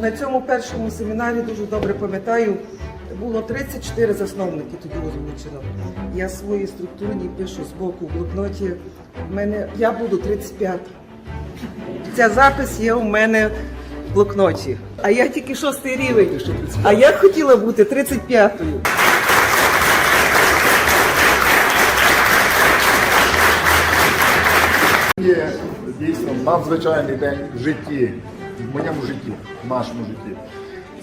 На цьому першому семінарі дуже добре пам'ятаю, було 34 засновники тоді озвучено. Я свої структурні пишу з боку в блокноті. В мене я буду 35. Ця запис є у мене в блокноті. А я тільки шостий рівень. А я хотіла бути 35-ю. Є дійсно надзвичайний день в житті, в моєму житті, в нашому житті.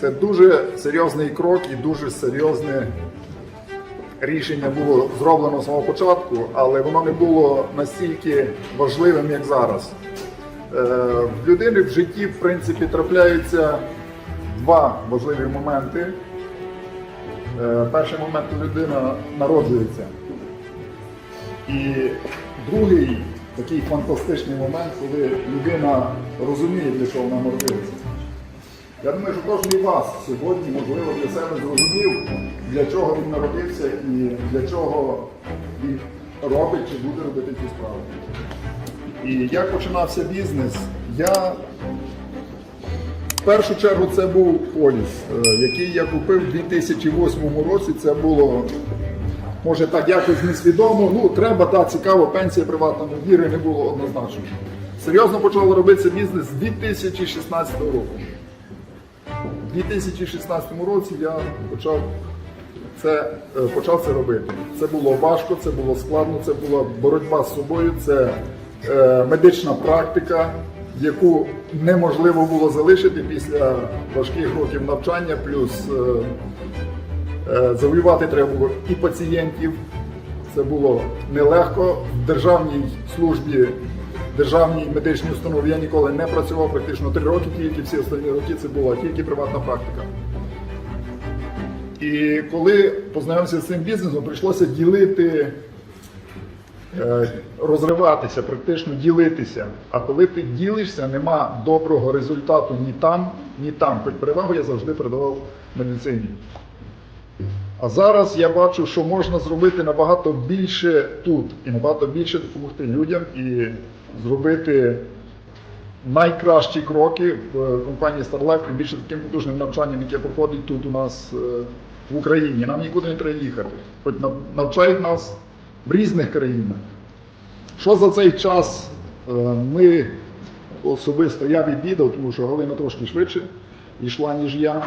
Це дуже серйозний крок і дуже серйозне рішення було зроблено з самого початку, але воно не було настільки важливим, як зараз. Е, В людини в житті, в принципі, трапляються два важливі моменти. Е, Перший момент, людина народжується. І другий такий фантастичний момент, коли людина розуміє, для чого вона народилася. Я думаю, що кожен із вас сьогодні, можливо, для себе зрозумів, для чого він народився і для чого він робить чи буде робити цю справу. І як починався бізнес, я в першу чергу це був поліс, е, який я купив у 2008 році. Це було може так якось несвідомо. Ну, треба, так, цікаво, пенсія приватна, ну, віри не було однозначно. Серйозно почав робитися бізнес з 2016 року. У 2016 році я почав це, е, почав це робити. Це було важко, це було складно, це була боротьба з собою, це е, медична практика, яку неможливо було залишити після важких років навчання, плюс Е, Завоювати треба було і пацієнтів. Це було нелегко. В державній службі, державній медичній установі я ніколи не працював, практично три роки, тільки всі останні роки це була тільки приватна практика. І коли познайомився з цим бізнесом, прийшлося ділити, е, розриватися, практично ділитися. А коли ти ділишся, нема доброго результату ні там, ні там. Хоч перевагу я завжди передавав медицині. А зараз я бачу, що можна зробити набагато більше тут і набагато більше допомогти людям і зробити найкращі кроки в компанії StarLife, тим більше таким потужним навчанням, яке проходить тут у нас е, в Україні. Нам нікуди не треба їхати. Хоч навчають нас в різних країнах. Що за цей час е, ми особисто я відвідав, тому що Галина трошки швидше йшла, ніж я.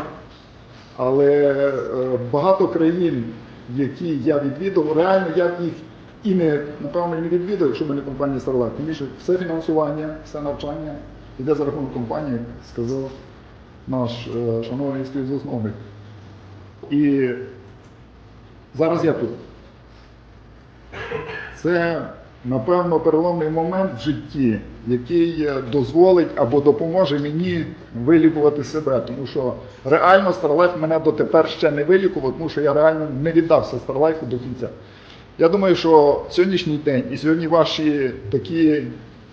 Але е, багато країн, які я відвідав, реально я їх і не напевно не відвідав, якщо б не компанія Starlight. Тому що все фінансування, все навчання йде за рахунок компанії, сказав наш е, шановний співзасновник. І зараз я тут. Це, напевно, переломний момент в житті, який е, дозволить або допоможе мені вилікувати себе. Тому що реально Старлайф мене дотепер ще не вилікував, тому що я реально не віддався Старлайфу до кінця. Я думаю, що сьогоднішній день і сьогодні ваші такі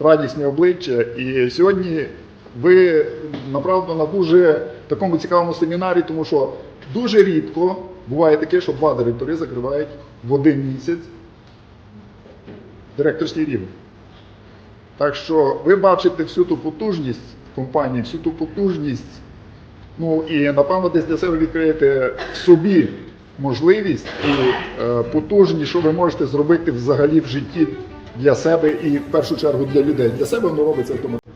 радісні обличчя, і сьогодні ви направду на дуже такому цікавому семінарі, тому що дуже рідко буває таке, що два директори закривають в один місяць директорський рівень. Так що ви бачите всю ту потужність компанії, всю ту потужність, ну і напевно десь для себе відкриєте в собі можливість і е, потужність, що ви можете зробити взагалі в житті для себе і в першу чергу для людей. Для себе воно робиться автоматично.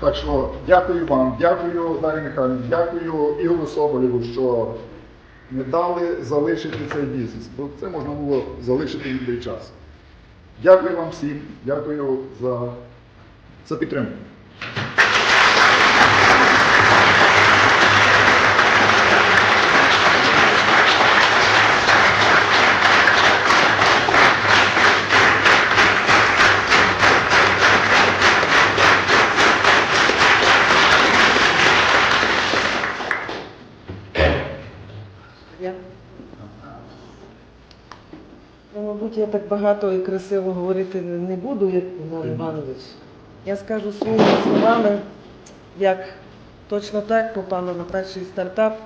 Так що дякую вам, дякую Дар'і Михайлівні, дякую Ігору Соболєву, що не дали залишити цей бізнес, бо це можна було залишити в будь час. Дякую вам всім, дякую за, за підтримку. Я. Ну, мабуть, я так багато і красиво говорити не буду, як Іван Іванович. Я скажу своїми словами, як точно так попала на перший стартап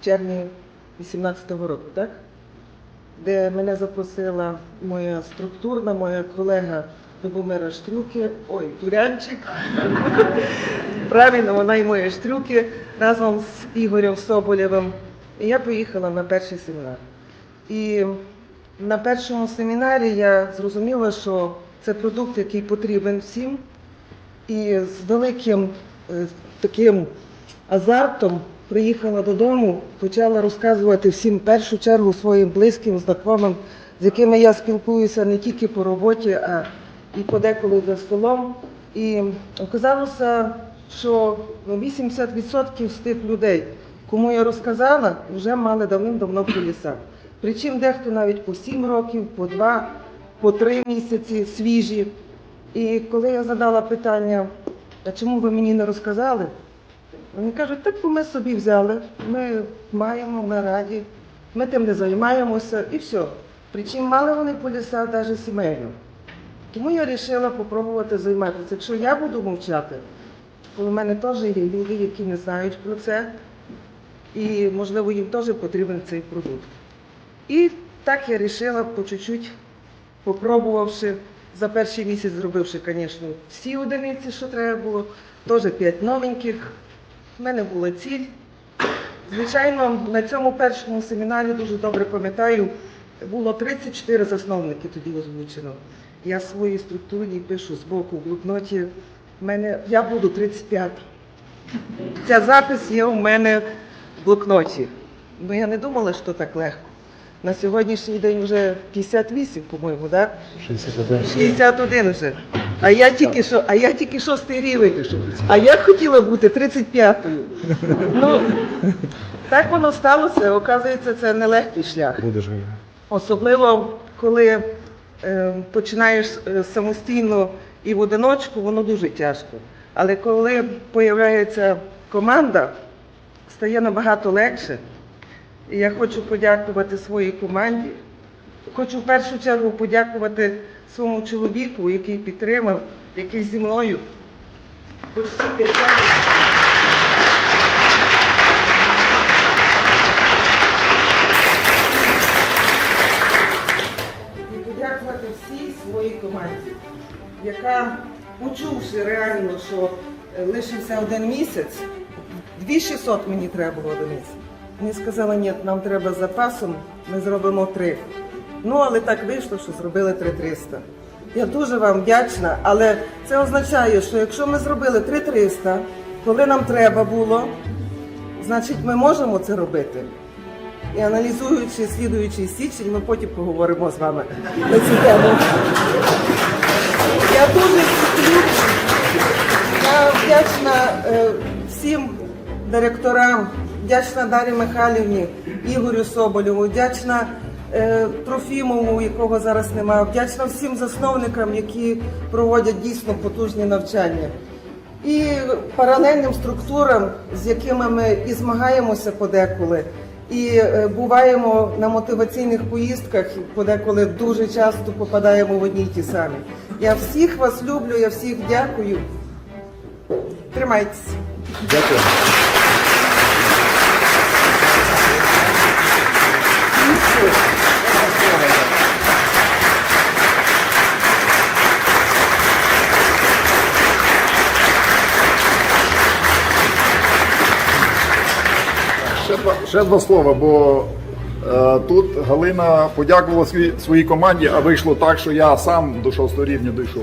в червні 18-го року, так? Де мене запросила моя структурна, моя колега Любомира Штрюки, ой, Турянчик. Правильно, вона і мої штрюки разом з Ігорем Соболєвим. І я поїхала на перший семінар. І на першому семінарі я зрозуміла, що це продукт, який потрібен всім. І з великим е, таким азартом приїхала додому, почала розказувати всім в першу чергу своїм близьким, знайомим, з якими я спілкуюся не тільки по роботі, а і подеколи за столом. І оказалося, що 80% з тих людей, кому я розказала, вже мали давним-давно поліса. Причому дехто навіть по 7 років, по 2, по 3 місяці свіжі. І коли я задала питання, а чому ви мені не розказали? Вони кажуть, так бо ми собі взяли, ми маємо, ми раді, ми тим не займаємося і все. Причому мали вони поліса навіть сімейно. Тому я вирішила спробувати займатися. Якщо я буду мовчати, то в мене теж є люди, які не знають про це, і можливо їм теж потрібен цей продукт. І так я вирішила по чуть-чуть, попробувавши за перший місяць, зробивши, звісно, всі одиниці, що треба було, теж п'ять новеньких. У мене була ціль. Звичайно, на цьому першому семінарі дуже добре пам'ятаю, було 34 засновники тоді озвучено. Я свої структурні пишу з боку в блокноті. Мене, я буду 35. Ця запис є у мене в блокноті. Ну я не думала, що так легко. На сьогоднішній день вже 58, по-моєму, так? 61. 61 вже. А я тільки що, а я тільки шостий рівень. А я хотіла бути 35-ю. Ну, так воно сталося. Оказується, це нелегкий шлях. Будеш. Особливо, коли е, починаєш е, самостійно і в одиночку, воно дуже тяжко. Але коли з'являється команда, стає набагато легше. Я хочу подякувати своїй команді. Хочу в першу чергу подякувати своєму чоловіку, який підтримав, який зі мною. І подякувати всій своїй команді, яка, почувши реально, що лишився один місяць, 2600 мені треба було одиниць. Вони сказали, ні, нам треба запасом, ми зробимо три. Ну, але так вийшло, що зробили 3300. Я дуже вам вдячна, але це означає, що якщо ми зробили 3300, коли нам треба було, значить ми можемо це робити. І аналізуючи слідуючий січень, ми потім поговоримо з вами на цю тему. Я дуже я вдячна е, всім директорам, вдячна Дарі Михайлівні, Ігорю Соболєву, вдячна е, Трофімову, якого зараз немає, вдячна всім засновникам, які проводять дійсно потужні навчання. І паралельним структурам, з якими ми і змагаємося подеколи, і е, буваємо на мотиваційних поїздках, подеколи дуже часто попадаємо в одні й ті самі. Я всіх вас люблю, я всіх дякую. Тримайтеся. Дякую. Ще два, слова, бо е, тут Галина подякувала свій, своїй команді, а вийшло так, що я сам до шостого рівня дійшов.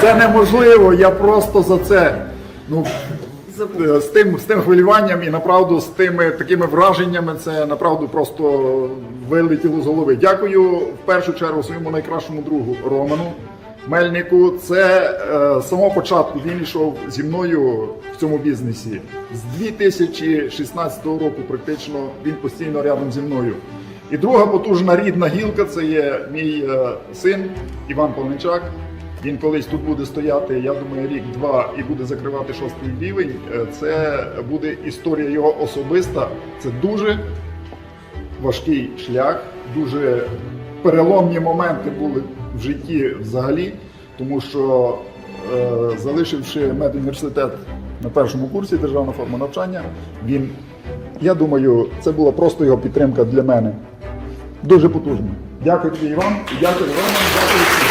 Це неможливо, я просто за це. Ну, з, з тим, з тим хвилюванням і направду з тими такими враженнями це направду просто вилетіло з голови. Дякую в першу чергу своєму найкращому другу Роману Мельнику. Це е, з самого початку він йшов зі мною в цьому бізнесі. З 2016 року практично він постійно рядом зі мною. І друга потужна рідна гілка це є мій е, син Іван Павленчак. Він колись тут буде стояти, я думаю, рік-два і буде закривати шостий рівень. Е, Це буде історія його особиста. Це дуже важкий шлях, дуже переломні моменти були в житті взагалі, тому що е, залишивши медуніверситет на першому курсі державна форма навчання, він, я думаю, це була просто його підтримка для мене. Дуже потужно. Дякую тобі, Іван, дякую Роман, дякую.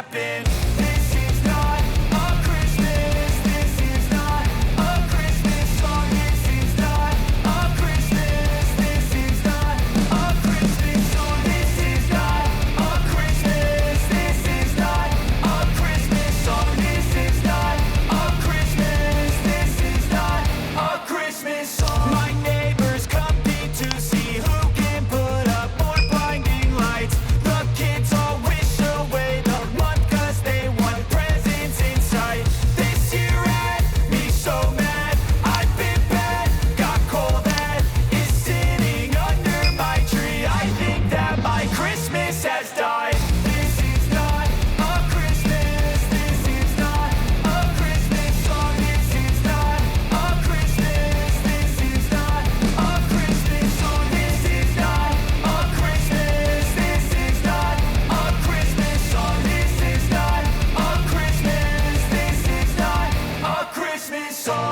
happen.